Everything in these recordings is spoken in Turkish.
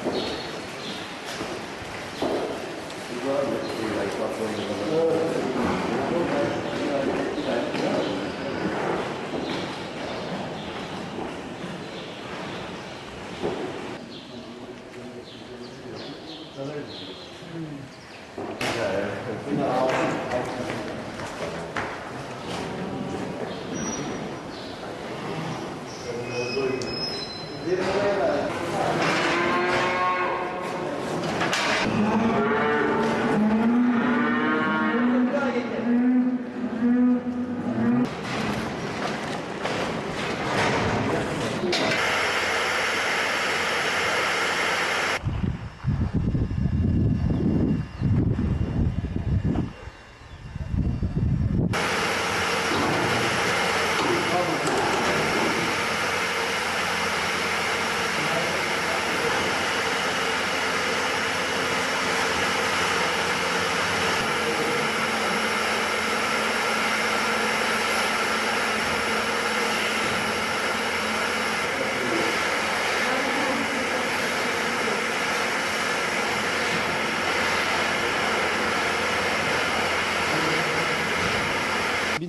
じゃあ、今、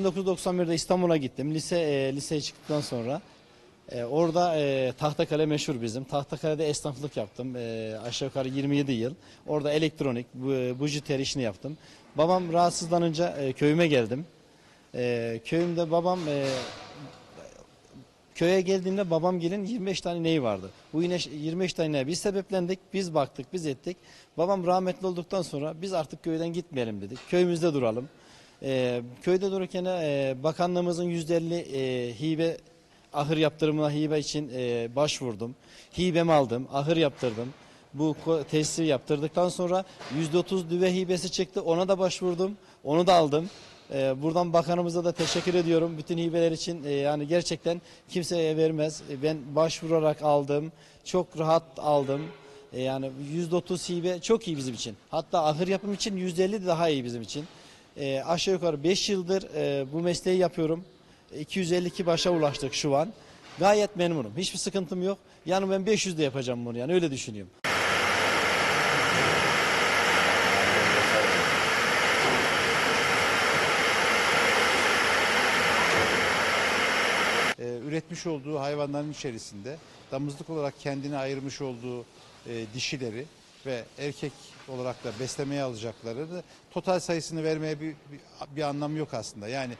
...1991'de İstanbul'a gittim. Lise e, liseye çıktıktan sonra e, orada e, Tahtakale meşhur bizim. Tahtakale'de esnaflık yaptım. E, aşağı yukarı 27 yıl. Orada elektronik, bu, bujiter işini yaptım. Babam rahatsızlanınca e, köyüme geldim. E, köyümde babam e, köye geldiğimde babam gelin 25 tane neyi vardı. Bu yine 25 tane neyi biz sebeplendik, biz baktık, biz ettik. Babam rahmetli olduktan sonra biz artık köyden gitmeyelim dedik. Köyümüzde duralım. Ee, köyde dururken e, bakanlığımızın %50 e, hibe ahır yaptırımına hibe için e, başvurdum. Hibemi aldım, ahır yaptırdım. Bu tesisi yaptırdıktan sonra %30 düve hibesi çıktı. Ona da başvurdum. Onu da aldım. Ee, buradan bakanımıza da teşekkür ediyorum. Bütün hibeler için e, yani gerçekten kimseye vermez. E, ben başvurarak aldım. Çok rahat aldım. E, yani %30 hibe çok iyi bizim için. Hatta ahır yapım için %50 de daha iyi bizim için. E, aşağı yukarı 5 yıldır e, bu mesleği yapıyorum. 252 başa ulaştık şu an. Gayet memnunum. Hiçbir sıkıntım yok. Yani ben 500 de yapacağım bunu yani öyle düşünüyorum. e, üretmiş olduğu hayvanların içerisinde damızlık olarak kendine ayırmış olduğu e, dişileri ve erkek olarak da beslemeye alacakları da total sayısını vermeye bir, bir, bir anlam yok aslında. Yani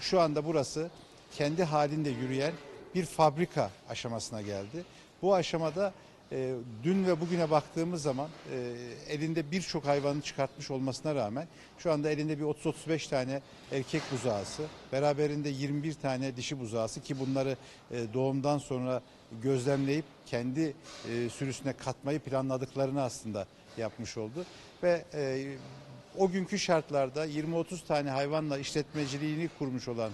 şu anda burası kendi halinde yürüyen bir fabrika aşamasına geldi. Bu aşamada e, dün ve bugüne baktığımız zaman e, elinde birçok hayvanı çıkartmış olmasına rağmen şu anda elinde bir 30-35 tane erkek buzağısı, beraberinde 21 tane dişi buzağısı ki bunları e, doğumdan sonra gözlemleyip kendi e, sürüsüne katmayı planladıklarını aslında yapmış oldu. Ve e, o günkü şartlarda 20-30 tane hayvanla işletmeciliğini kurmuş olan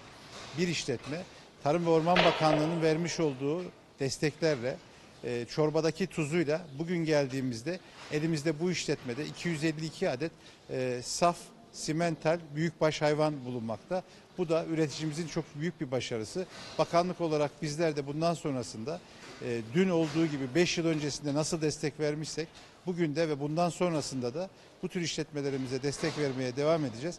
bir işletme Tarım ve Orman Bakanlığı'nın vermiş olduğu desteklerle e, çorbadaki tuzuyla bugün geldiğimizde elimizde bu işletmede 252 adet e, saf simental büyükbaş hayvan bulunmakta. Bu da üreticimizin çok büyük bir başarısı. Bakanlık olarak bizler de bundan sonrasında e, dün olduğu gibi 5 yıl öncesinde nasıl destek vermişsek bugün de ve bundan sonrasında da bu tür işletmelerimize destek vermeye devam edeceğiz.